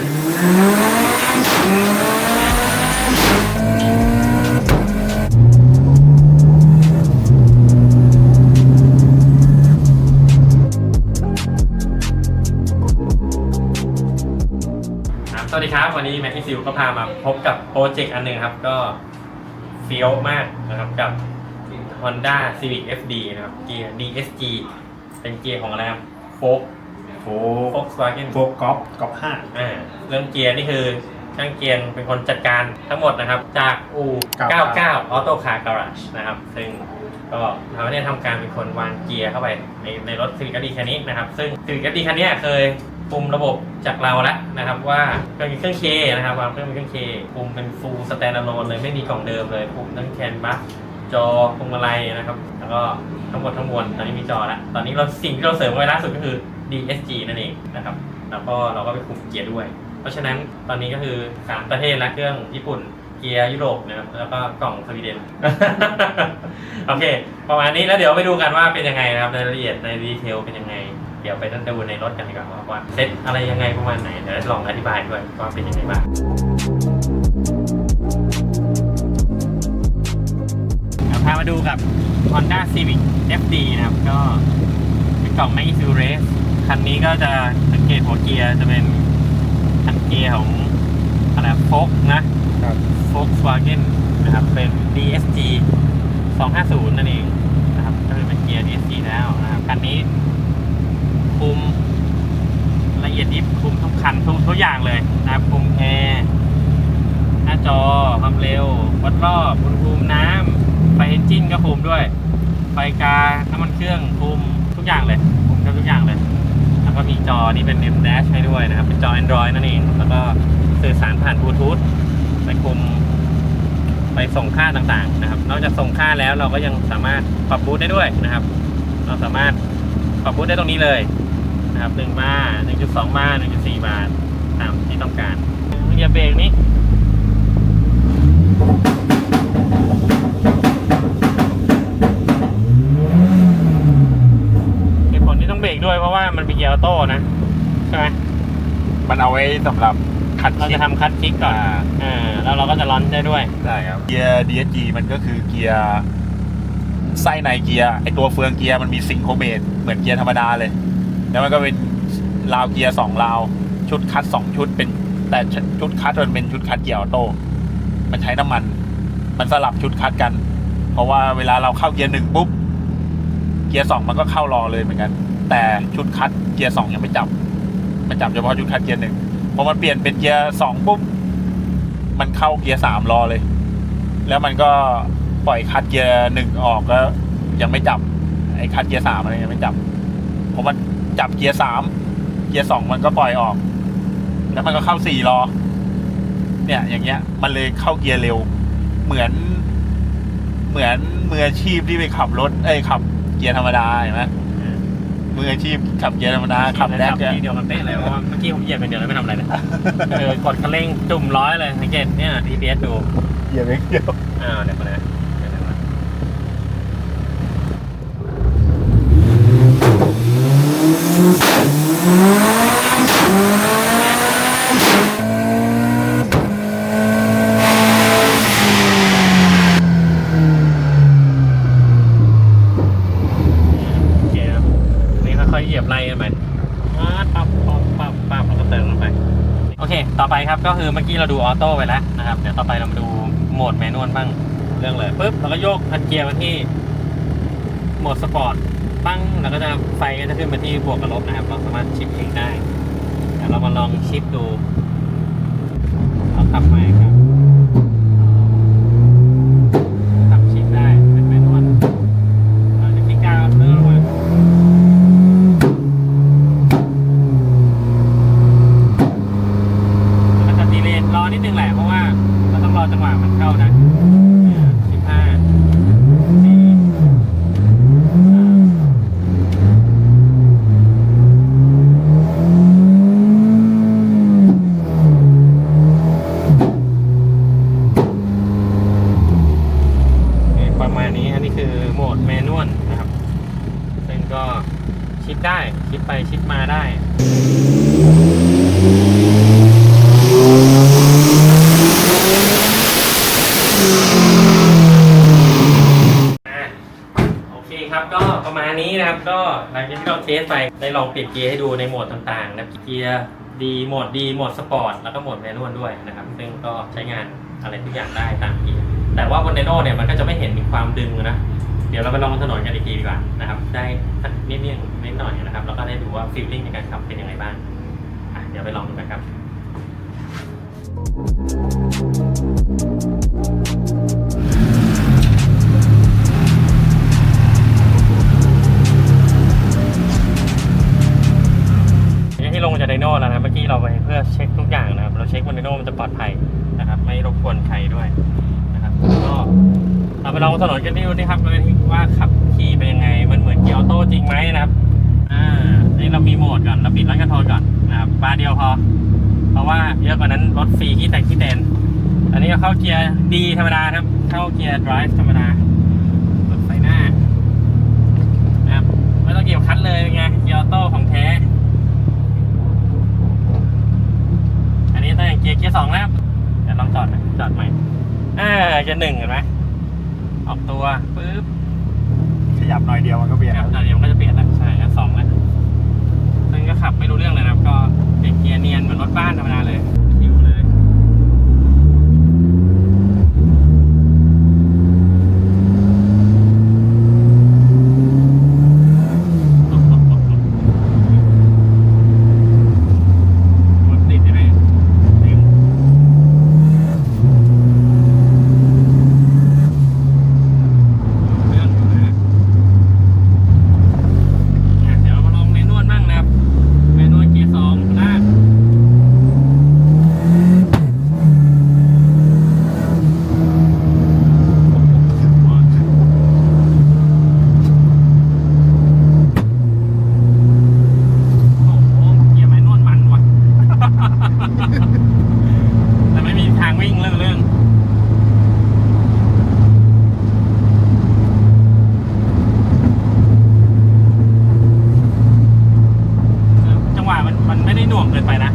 สวัสดีครับ วันนี้แม็กซ์ซิลก็พามาพบกับโปรเจกต์อันหนึ่งครับ ก็เฟี้ยวมากนะครับกับ Honda Civic FD นะครับเกียร์ DSG เป็นเกียร์ของอะไรครับโฟก โฟ Volkswagen โฟกอล์ฟกอล์ฟห้าอ่าเรื่องเกียร์นี่คือช่างเกียร์เป็นคนจัดการทั้งหมดนะครับ จากอู99 Auto Car Garage นะครับ ซึ่งก็เขาได้ทำการเป็นคนวางเกียร์เข้าไปในในรถ Civic FD คันนี้นะครับ ซึ่ง Civic FD คันเนี้ยเคยคุมระบบจากเราแล้วนะครับว่าเครื่องมีเครื่องเคนะครับวางเครื่องมีเครื่องเคคุมเป็น full standalone เลยไม่มีกล่องเดิมเลยคุมทั้งแคนบัสจอพวงมาลัยนะครับ แล้วก็ทั้งหมดทั้งมวลตอนนี้มีจอแล้วตอนนี้เราสิ่งที่เราเสริมไว้ล่าสุดก็คือ DSG นั่นเองนะครับ แล้วก็เราก็ไปคุมเกียร์ด้วย เพราะฉะนั้นตอนนี้ก็คือ 3 ประเทศและเครื่องญี่ปุ่นเกียร์ยุโรปนะครับแล้วก็กล่องสวีเดน โอเค ประมาณนี้แล้วเดี๋ยวไปดูกันว่าเป็นยังไงนะครับในรายละเอียดในดีเทลเป็นยังไง เดี๋ยวไปตั้งดูในรถกันดีกว่าครับว่าเซ็ตอะไรยังไงประมาณไหนเดี๋ยวลองอธิบายด้วยว่าเป็นยังไงบ้างเดี๋ยวพามาดูกับ Honda Civic FD นะครับ ก็เป็นกล่อง Max e Race คันนี้ก็จะสังเกตหัวเกียร์จะเป็นคันเกียร์ของอะไรโฟกนะครับ Volkswagen นะครับเป็น DSG 250 นั่นเองนะครับก็คือเป็นเกียร์ DSG แล้วนะครับคันนี้คุมละเอียดยิบคุมทุกคันทุกทุกอย่างเลยนะครับคุมแอร์หน้าจอความเร็ว วัดรอบอุณหภูมิน้ำไฟเอนจินก็คุมด้วย ไฟกาน้ำมันเครื่องคุมทุกอย่างเลยคุมแทบทุกอย่างเลย แล้วก็มีจอนี่เป็น M Dash ให้ด้วยนะครับ เป็นจอ Android นั่นเอง แล้วก็สื่อสารผ่านบลูทูธไปคุมไปส่งค่าต่างๆนะครับ นอกจากส่งค่าแล้วเราก็ยังสามารถปรับบูทได้ด้วยนะครับ เราสามารถปรับบูทได้ตรงนี้เลยนะครับ1บาร์1.2 บาร์1.4 บาร์ตามที่ต้องการเหยียเบรกนี้เหตุผลที่ต้องเบรกด้วยเพราะว่ามันเป็นเกียร์ออโต้นะใช่ไหม มันเอาไว้สำหรับคัดเราคิจะดทำคัดคลิกก่อนอ่า แล้วเราก็จะร้อนได้ด้วย ได้ครับเกียร์ DSG มันก็คือเกียร์ไส้ในเกียร์ไอตัวเฟืองเกียร์มันมีซิงโครเบตเหมือนเกียร์ธรรมดาเลย แล้วมันก็เป็นราวเกียร์สองราว ชุดคัดสองชุดเป็นแต่ชุดคัดมันเป็นชุดคัดเกียร์ออโต้มันใช้น้ำมัน มันสลับชุดคัดกัน เพราะว่าเวลาเราเข้าเกียร์หนึ่งปุ๊บ เกียร์สองมันก็เข้ารอเลยเหมือนกัน แต่ชุดคัดเกียร์สองยังไม่จับ มันจับเฉพาะชุดคัดเกียร์หนึ่งพอมันเปลี่ยนเป็นเกียร์สองปุ๊บมันเข้าเกียร์สามรอเลย แล้วมันก็ปล่อยคัดเกียร์หนึ่งออกแล้วยังไม่จับไอ้คัดเกียร์สามอะไรยังไม่จับเพอมันจับเกียร์สามเกียร์สองมันก็ปล่อยออก แล้วมันก็เข้าสี่รอ เนี่ยอย่างเงี้ย มันเลยเข้าเกียร์เร็ว เหมือน เหมือนมืออาชีพที่ไปขับรถ เอ้ยขับ เกียร์ธรรมดาเห็นไหม มืออาชีพขับเกียร์ธรรมดาขับแดกทีอะเดียวกันเป๊ะเลยเพราะว่าเมื่อกี้ผมเหยียบเป็นเดียวแล้วไม่ทำอะไรเลยเออกดคันเร่งจุ่มร้อยเลยสังเกตเนี่ย TPS ดูเหยียบเองเดียวอ้าวเดี๋ยวมานะเดี๋ยวนะโอเคครับนี่ค่อยๆเหยียบไล่กันไปปั๊บปั๊บปั๊บปั๊บแล้วก็เติมลงไป โอเค ต่อไปครับก็คือเมื่อกี้เราดูออโต้ไปแล้วนะครับ เดี๋ยวต่อไปเรามาดูโหมดแมนนวลบ้างเรื่องเลยปุ๊บเราก็โยกพันเกียร์มาที่โหมดสปอร์ตปั้งแล้วก็จะไฟก็จะขึ้นมาที่บวกกับลบนะครับ เราสามารถชิปเองได้เดี๋ยวเรามาลองชิปดูเอาขับมาครับ ประมาณนี้ อันนี้คือโหมดแมนวลนะครับ ซึ่งก็ชิดได้ ชิดไปชิดมาได้ก็ประมาณนี้นะครับก็หลังจากที่เราเทสไปได้ลองเปลี่ยนเกียร์ให้ดูในโหมดต่างๆนะเกียร์ดีโหมดดีโหมดสปอร์ตแล้วก็โหมดแมนนวลด้วยนะครับ ซึ่งก็ใช้งานอะไรทุกอย่างได้ตามเกียร์ แต่ว่าบนเดโน่เนี่ยมันก็จะไม่เห็นมีความดึงนะ เดี๋ยวเราไปลองบนถนนกันอีกทีดีกว่านะครับ ได้สักนิดนิดๆนิดหน่อยนะครับ แล้วก็ได้ดูว่าฟีลลิ่งในการขับเป็นยังไงบ้างอะเดี๋ยวไปลองดูกันครับ เราไปลองบนนนกันดูนี่ครับว่าขับขี่เป็นยังไง มันเหมือนเกียร์ออโต้จริงไหมนะครับอ่านี่เรามีโหมดก่อนเราปิดร้านกันโทนก่อนนะครับบาร์เดียวพอ เพราะว่าเยอะกว่านั้นรถฟรีขี้แตกขี้เตนอันนี้เข้าเกียร์ดีธรรมดาครับ เข้าเกียร์ drive ธรรมดารถไฟหน้านะครับไม่ต้องเกี่ยวคัดเลยเป็นไงเกียร์ออโต้ของแท้อันนี้ตั้งเกียร์เกียร์สองแล้วเดี๋ยวลองจอดน่อยจอดใหม่อ่าเกียร์หนึ่งเห็นไหม ออกตัวปึ๊บขยับหน่อยเดียวมันก็เปลี่ยนคแล้รับวเดี๋ยวมันก็จะเปลี่ยนแล้วใช่ครับสองแล้วซึ่งก็ขับไม่รู้เรื่องเลยนะครับ ก็เป็นเกียร์เนียนเหมือนรถบ้าน หน่วงเกินไปนะ